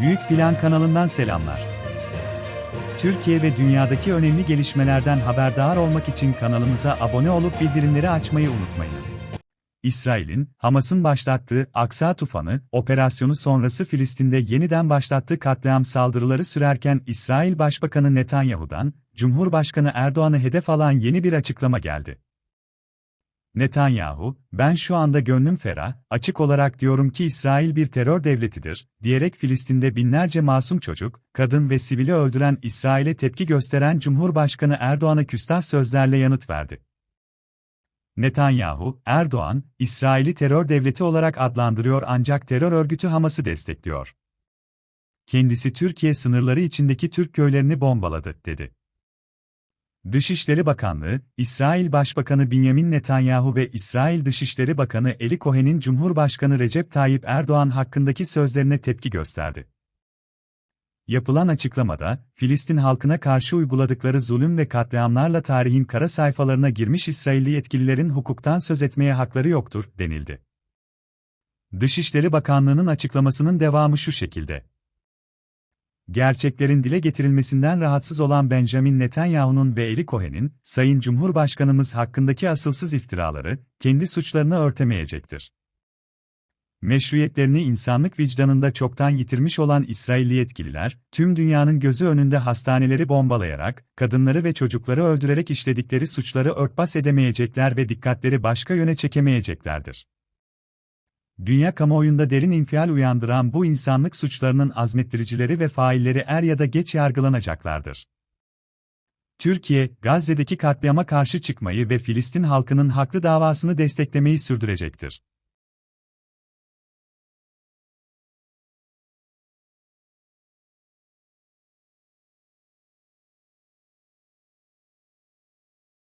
Büyük Plan kanalından selamlar. Türkiye ve dünyadaki önemli gelişmelerden haberdar olmak için kanalımıza abone olup bildirimleri açmayı unutmayınız. İsrail'in, Hamas'ın başlattığı Aksa Tufanı, operasyonu sonrası Filistin'de yeniden başlattığı katliam saldırıları sürerken İsrail Başbakanı Netanyahu'dan, Cumhurbaşkanı Erdoğan'ı hedef alan yeni bir açıklama geldi. Netanyahu, ben şu anda gönlüm ferah, açık olarak diyorum ki İsrail bir terör devletidir, diyerek Filistin'de binlerce masum çocuk, kadın ve sivili öldüren İsrail'e tepki gösteren Cumhurbaşkanı Erdoğan'a küstah sözlerle yanıt verdi. Netanyahu, Erdoğan, İsrail'i terör devleti olarak adlandırıyor ancak terör örgütü Hamas'ı destekliyor. Kendisi Türkiye sınırları içindeki Türk köylerini bombaladı, dedi. Dışişleri Bakanlığı, İsrail Başbakanı Benjamin Netanyahu ve İsrail Dışişleri Bakanı Eli Cohen'in Cumhurbaşkanı Recep Tayyip Erdoğan hakkındaki sözlerine tepki gösterdi. Yapılan açıklamada, Filistin halkına karşı uyguladıkları zulüm ve katliamlarla tarihin kara sayfalarına girmiş İsrailli yetkililerin hukuktan söz etmeye hakları yoktur, denildi. Dışişleri Bakanlığı'nın açıklamasının devamı şu şekilde. Gerçeklerin dile getirilmesinden rahatsız olan Benjamin Netanyahu'nun ve Eli Cohen'in, Sayın Cumhurbaşkanımız hakkındaki asılsız iftiraları, kendi suçlarını örtemeyecektir. Meşruiyetlerini insanlık vicdanında çoktan yitirmiş olan İsrailli yetkililer, tüm dünyanın gözü önünde hastaneleri bombalayarak, kadınları ve çocukları öldürerek işledikleri suçları örtbas edemeyecekler ve dikkatleri başka yöne çekemeyeceklerdir. Dünya kamuoyunda derin infial uyandıran bu insanlık suçlarının azmettiricileri ve failleri er ya da geç yargılanacaklardır. Türkiye, Gazze'deki katliama karşı çıkmayı ve Filistin halkının haklı davasını desteklemeyi sürdürecektir.